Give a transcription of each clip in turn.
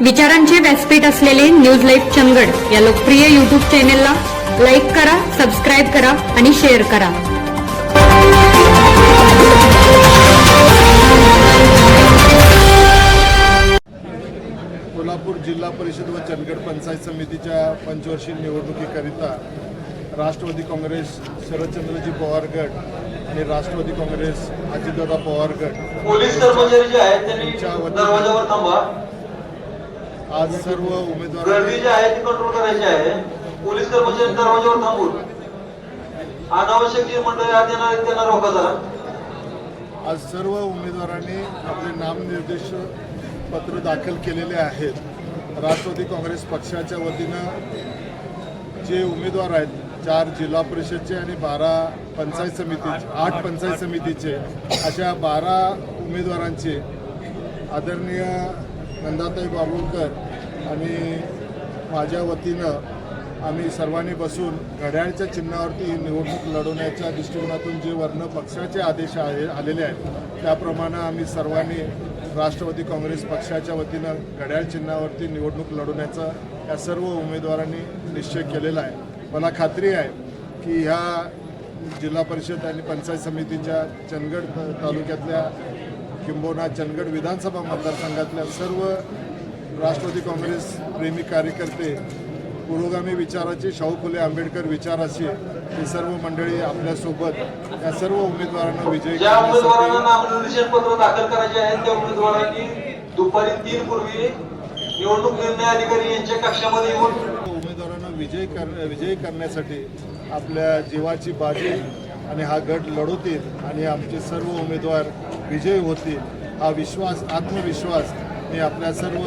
विचारांचे व्यासपीठ असलेले न्यूज लाईव्ह चंदगड या लोकप्रिय युट्यूब चॅनेलला लाईक करा सबस्क्राईब करा आणि शेअर करा. कोल्हापूर जिल्हा परिषद व चंदगड पंचायत समितीच्या पंचवर्षीय निवडणुकीकरिता राष्ट्रवादी काँग्रेस शरदचंद्रजी पवार गट आणि राष्ट्रवादी काँग्रेस अजितदादा पवार गट पोलीस कर्मचारी जे आहेत त्यांनी आज सर्व गर्दी उमेदवारांनी जी आहे ती कंट्रोल करायची आहे. पोलीस कर्मचारी दरवाजावर थांबून. अनावश्यक जी मंडळी आत येणार त्यांना रोका जरा. आज सर्व उमेदवारांनी आपले नामनिर्देश पत्र दाखल केलेले आहेत. राष्ट्रवादी काँग्रेस पक्षाच्या वतीनं जे उमेदवार आहेत चार जिल्हा परिषदचे आणि बारा पंचायत समितीचे आठ पंचायत समितीचे अशा बारा उमेदवारांचे आदरणीय नंदाताई बाबुलकर आणि माझ्या वतीनं आम्ही सर्वांनी बसून घड्याळच्या चिन्हावरती ही निवडणूक लढवण्याच्या दृष्टिकोनातून जे वर्ण पक्षाचे आदेश आले आलेले आहेत त्याप्रमाणे आम्ही सर्वांनी राष्ट्रवादी काँग्रेस पक्षाच्या वतीनं घड्याळ चिन्हावरती निवडणूक लढवण्याचा या सर्व उमेदवारांनी निश्चय केलेला आहे. मला खात्री आहे की ह्या जिल्हा परिषद आणि पंचायत समितीच्या चंदगड तालुक्यातल्या किंबहुना चंदगड विधानसभा मतदारसंघातल्या सर्व राष्ट्रवादी काँग्रेस प्रेमी कार्यकर्ते पुरोगामी विचाराचे शाहू फुले आंबेडकर विचाराचे हे सर्व मंडळी आपल्यासोबत या सर्व उमेदवारांना विजयी ज्या उमेदवारांना करण्यासाठी नामनिर्देशन पत्र दाखल करायचे आहेत त्या उमेदवारांनी दुपारी तीन पूर्वी निवडणूक निर्णय अधिकारी यांच्या कक्षामध्ये येऊन उमेदवारांना विजय कर विजयी करण्यासाठी आपल्या जीवाची बाजी आणि हा गट लढवतील आणि आमचे सर्व उमेदवार विजयी होतील हा विश्वास आत्मविश्वास मी आपल्या सर्व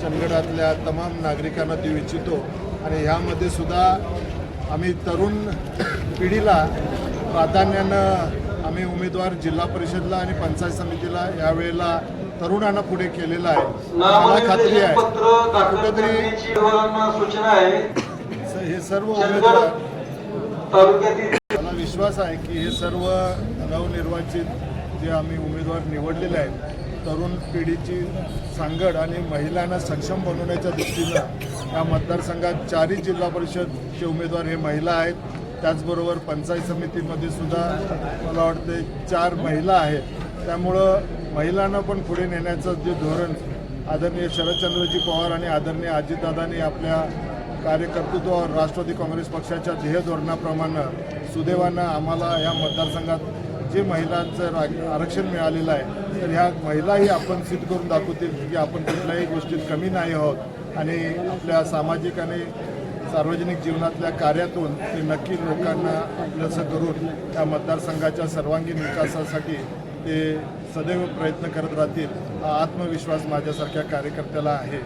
चंदगडातल्या तमाम नागरिकांना देऊ इच्छितो. आणि ह्यामध्ये सुद्धा आम्ही तरुण पिढीला प्राधान्यानं आम्ही उमेदवार जिल्हा परिषदला आणि पंचायत समितीला यावेळेला तरुणांना पुढे केलेला आहे. मला खात्री आहे. कुठेतरी हे सर्व उमेदवार तालुक्यातील विश्वास आहे की हे सर्व नवनिर्वाचित जे आम्ही उमेदवार निवडलेले आहेत तरुण पिढीची सांगड आणि महिलांना सक्षम बनवण्याच्या दृष्टीनं या मतदारसंघात चारही जिल्हा परिषदचे उमेदवार हे महिला आहेत. त्याचबरोबर पंचायत समितीमध्ये सुद्धा मला वाटते चार महिला आहेत. त्यामुळं महिलांना पण पुढे नेण्याचं जे धोरण आदरणीय शरदचंद्रजी पवार आणि आदरणीय अजितदादांनी आपल्या कार्यकर्तृत्वावर राष्ट्रवादी काँग्रेस पक्षाच्या ध्येय धोरणाप्रमाणे सुदैवानं आम्हाला या मतदारसंघात जे महिलांचं आरक्षण मिळालेलं आहे तर ह्या महिलाही आपण सिद्ध करून दाखवतील की आपण कुठल्याही गोष्टीत कमी नाही आहोत. आणि आपल्या सामाजिक आणि सार्वजनिक जीवनातल्या कार्यातून ते नक्की लोकांना आपलंसं करून त्या मतदारसंघाच्या सर्वांगीण विकासासाठी ते सदैव प्रयत्न करत राहतील हा आत्मविश्वास माझ्यासारख्या कार्यकर्त्याला आहे.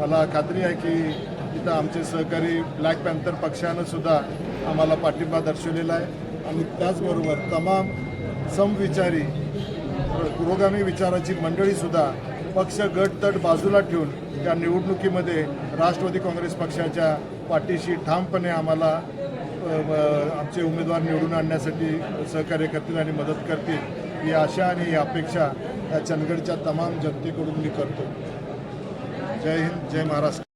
मला खात्री आहे की इथं आमचे सहकारी ब्लॅक पॅन्थर पक्षानं सुद्धा आम्हाला पाठिंबा दर्शवलेला आहे. आणि त्याचबरोबर तमाम समविचारी पुरोगामी विचाराची मंडळीसुद्धा पक्ष गट तट बाजूला ठेवून त्या निवडणुकीमध्ये राष्ट्रवादी काँग्रेस पक्षाच्या पाठीशी ठामपणे आम्हाला आमचे उमेदवार निवडून आणण्यासाठी सहकार्य करतील आणि मदत करतील ही आशा आणि ही अपेक्षा या चंदगडच्या तमाम जनतेकडून मी करतो. जय हिंद जय महाराष्ट्र.